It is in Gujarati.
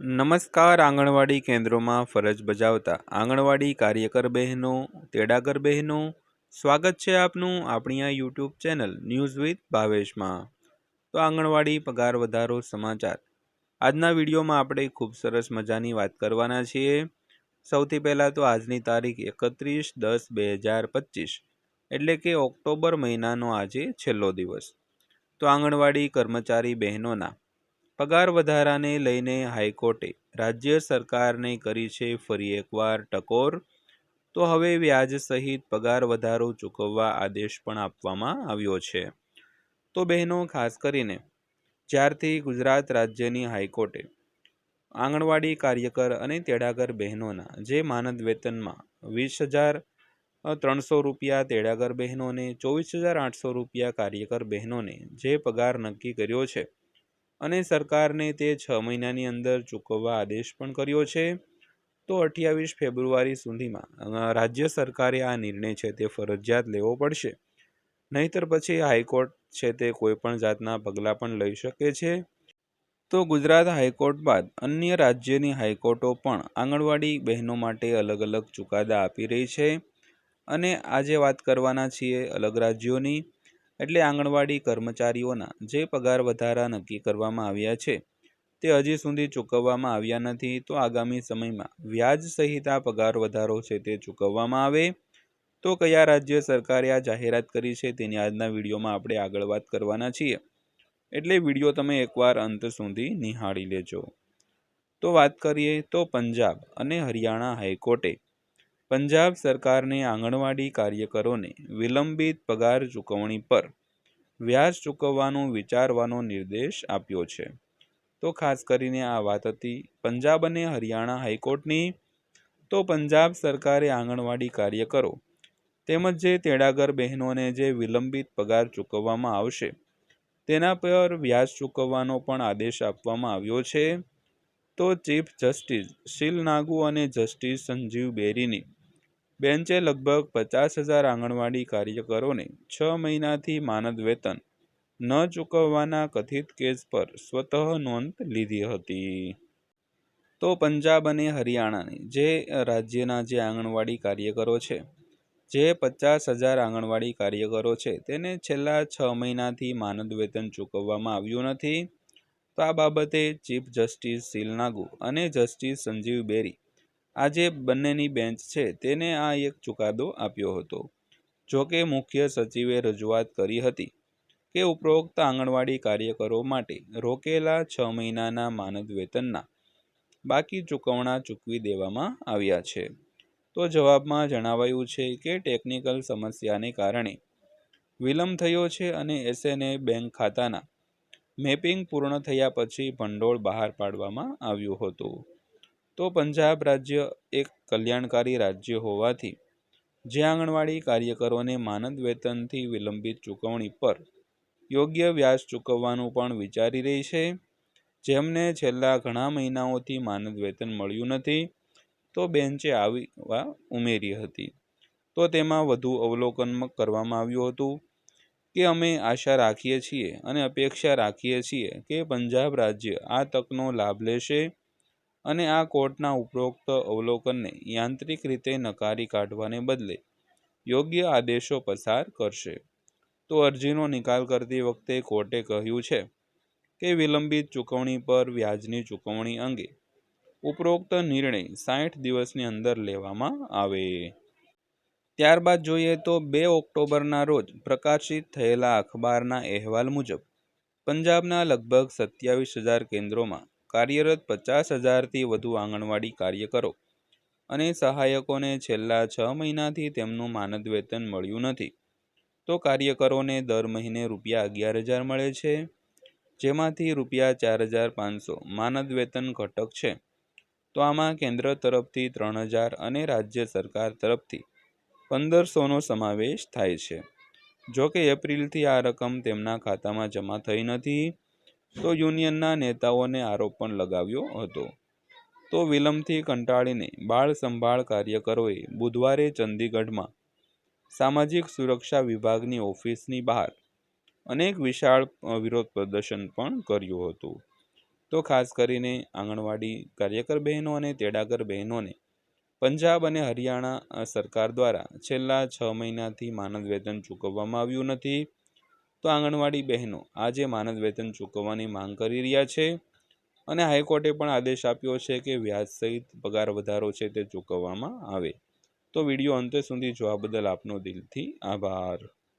નમસ્કાર, આંગણવાડી કેન્દ્રોમાં ફરજ બજાવતા આંગણવાડી કાર્યકર બહેનો, તેડાગર બહેનો, સ્વાગત છે આપનું આપણી આ યુટ્યુબ ચેનલ ન્યૂઝ વિથ ભાવેશમાં. તો આંગણવાડી પગાર વધારો સમાચાર. આજના વિડીયોમાં આપણે ખૂબ સરસ મજાની વાત કરવાના છીએ. સૌથી પહેલાં તો આજની તારીખ એકત્રીસ દસ બે હજાર પચીસ, એટલે કે ઓક્ટોબર મહિનાનો આજે છેલ્લો દિવસ. તો આંગણવાડી કર્મચારી બહેનોના પગાર વધારાને લઈને હાઈકોર્ટે રાજ્ય સરકારને કરી છે ફરી એકવાર ટકોર. તો હવે વ્યાજ સહિત પગાર વધારો ચૂકવવા આદેશ પણ આપવામાં આવ્યો છે. તો બહેનો, ખાસ કરીને જ્યારથી ગુજરાત રાજ્યની હાઈકોર્ટે આંગણવાડી કાર્યકર અને તેડાગર બહેનોના, જે માનદ વેતનમાં વીસ હજાર ત્રણસો રૂપિયા, તેડાગર બહેનોને ચોવીસ હજાર આઠસો રૂપિયા કાર્યકર બહેનોને જે પગાર નક્કી કર્યો છે અને સરકારને તે છ મહિનાની અંદર ચૂકવવા આદેશ પણ કર્યો છે. તો અઠ્યાવીસ ફેબ્રુઆરી સુધીમાં રાજ્ય સરકારે આ નિર્ણય છે તે ફરજિયાત લેવો પડશે. નહીતર પછી હાઈકોર્ટ છે તે કોઈ પણ જાતના પગલાં પણ લઈ શકે છે. તો ગુજરાત હાઈકોર્ટ બાદ અન્ય રાજ્યની હાઈકોર્ટો પણ આંગણવાડી બહેનો માટે અલગ અલગ ચુકાદા આપી રહી છે. અને આજે વાત કરવાના છીએ અલગ રાજ્યોની. એટલે આંગણવાડી કર્મચારીઓના જે પગાર વધારા નક્કી કરવામાં આવ્યા છે, તે હજી સુધી ચૂકવવામાં આવ્યા નથી. તો આગામી સમયમાં વ્યાજ સહિત આ પગાર વધારો છે તે ચૂકવવામાં આવે? તો કયા રાજ્ય સરકારે આ જાહેરાત કરી છે તેની આજના વિડીયોમાં આપણે આગળ વાત કરવાના છીએ. એટલે વીડિયો તમે એકવાર અંત સુધી નિહાળી લેજો. તો વાત કરીએ તો પંજાબ અને હરિયાણા હાઈકોર્ટે પંજાબ સરકારને આંગણવાડી કાર્યકરોને વિલંબિત પગાર ચૂકવણી પર વ્યાજ ચૂકવવાનું વિચારવાનો નિર્દેશ આપ્યો છે. તો ખાસ કરીને આ વાત હતી પંજાબ અને હરિયાણા હાઈકોર્ટની. તો પંજાબ સરકારે આંગણવાડી કાર્યકરો તેમજ જે તેડાગર બહેનોને જે વિલંબિત પગાર ચૂકવવામાં આવશે તેના પર વ્યાજ ચૂકવવાનો પણ આદેશ આપવામાં આવ્યો છે. તો ચીફ જસ્ટિસ શીલ નાગુ અને જસ્ટિસ સંજીવ બેરીની બેન્ચે લગભગ પચાસ હજાર આંગણવાડી કાર્યકરોને છ મહિનાથી માનદ વેતન ન ચૂકવવાના કથિત કેસ પર સ્વતઃ નોંધ લીધી હતી. તો પંજાબ અને હરિયાણાની જે રાજ્યના જે આંગણવાડી કાર્યકરો છે, જે પચાસ હજાર આંગણવાડી કાર્યકરો છે, તેને છેલ્લા છ મહિનાથી માનદ વેતન ચૂકવવામાં આવ્યું નથી. તો આ બાબતે ચીફ જસ્ટિસ સિલનાગુ નાગુ અને જસ્ટિસ સંજીવ બેરી આ જે બંનેની બેન્ચ છે, તેને આ એક ચુકાદો આપ્યો હતો. જોકે મુખ્ય સચિવે રજૂઆત કરી હતી કે ઉપરોક્ત આંગણવાડી કાર્યકરો માટે રોકેલા છ મહિનાના માનદ વેતનના બાકી ચૂકવણા ચૂકવી દેવામાં આવ્યા છે. તો જવાબમાં જણાવાયું છે કે ટેકનિકલ સમસ્યાને કારણે વિલંબ થયો છે અને એસએનએ બેંક ખાતાના મેપિંગ પૂર્ણ થયા પછી ભંડોળ બહાર પાડવામાં આવ્યું હતું. તો પંજાબ રાજ્ય એક કલ્યાણકારી રાજ્ય હોવાથી જે આંગણવાડી કાર્યકરોને માનદ વેતનથી વિલંબિત ચૂકવણી પર યોગ્ય વ્યાજ ચૂકવવાનું પણ વિચારી રહી છે, જેમને છેલ્લા ઘણા મહિનાઓથી માનદ વેતન મળ્યું નથી, તો બેન્ચે આવી ઉમેરી હતી. તો તેમાં વધુ અવલોકન કરવામાં આવ્યું હતું. કે અમે આશા રાખીએ છીએ અને અપેક્ષા રાખીએ છીએ કે પંજાબ રાજ્ય આ તકનો લાભ લેશે અને આ કોર્ટના ઉપરોક્ત અવલોકનને યાંત્રિક રીતે નકારી કાઢવાને બદલે યોગ્ય આદેશો પસાર કરશે. તો અરજીનો નિકાલ કરતી વખતે કોર્ટે કહ્યું છે કે વિલંબિત ચૂકવણી પર વ્યાજની ચૂકવણી અંગે ઉપરોક્ત નિર્ણય સાઠ દિવસની અંદર લેવામાં આવે. ત્યારબાદ જોઈએ તો બે ઓક્ટોબરના રોજ પ્રકાશિત થયેલા અખબારના અહેવાલ મુજબ, પંજાબના લગભગ સત્યાવીસ હજાર કેન્દ્રોમાં કાર્યરત પચાસ હજારથી વધુ આંગણવાડી કાર્યકરો અને સહાયકોને છેલ્લા છ મહિનાથી તેમનું માનદ વેતન મળ્યું નથી. તો કાર્યકરોને દર મહિને રૂપિયા અગિયાર હજાર મળે છે, જેમાંથી રૂપિયા ચાર હજાર પાંચસો માનદ વેતન ઘટક છે. તો આમાં કેન્દ્ર તરફથી ત્રણ હજાર અને રાજ્ય સરકાર તરફથી પંદરસોનો સમાવેશ થાય છે. જો કે એપ્રિલથી આ રકમ તેમના ખાતામાં જમા થઈ નથી, તો યુનિયનના નેતાઓને આરોપ પણ લગાવ્યો હતો. તો વિલંબથી કંટાળીને બાળ સંભાળ કાર્યકરોએ બુધવારે ચંદીગઢમાં સામાજિક સુરક્ષા વિભાગની ઓફિસની બહાર અનેક વિશાળ વિરોધ પ્રદર્શન પણ કર્યું હતું. તો ખાસ કરીને આંગણવાડી કાર્યકર બહેનો અને તેડાગર બહેનોને પંજાબ અને હરિયાણા સરકાર દ્વારા છેલ્લા છ મહિનાથી માનદ વેતન ચૂકવવામાં આવ્યું નથી. તો આંગણવાડી બહેનો આજે માનદ વેતન ચૂકવવાની માંગ કરી રહ્યા છે અને હાઈકોર્ટે પણ આદેશ આપ્યો છે કે વ્યાજ સહિત પગાર વધારો છે તે ચૂકવવામાં આવે. તો વીડિયો અંતે સુધી જોવા બદલ આપનો દિલથી આભાર.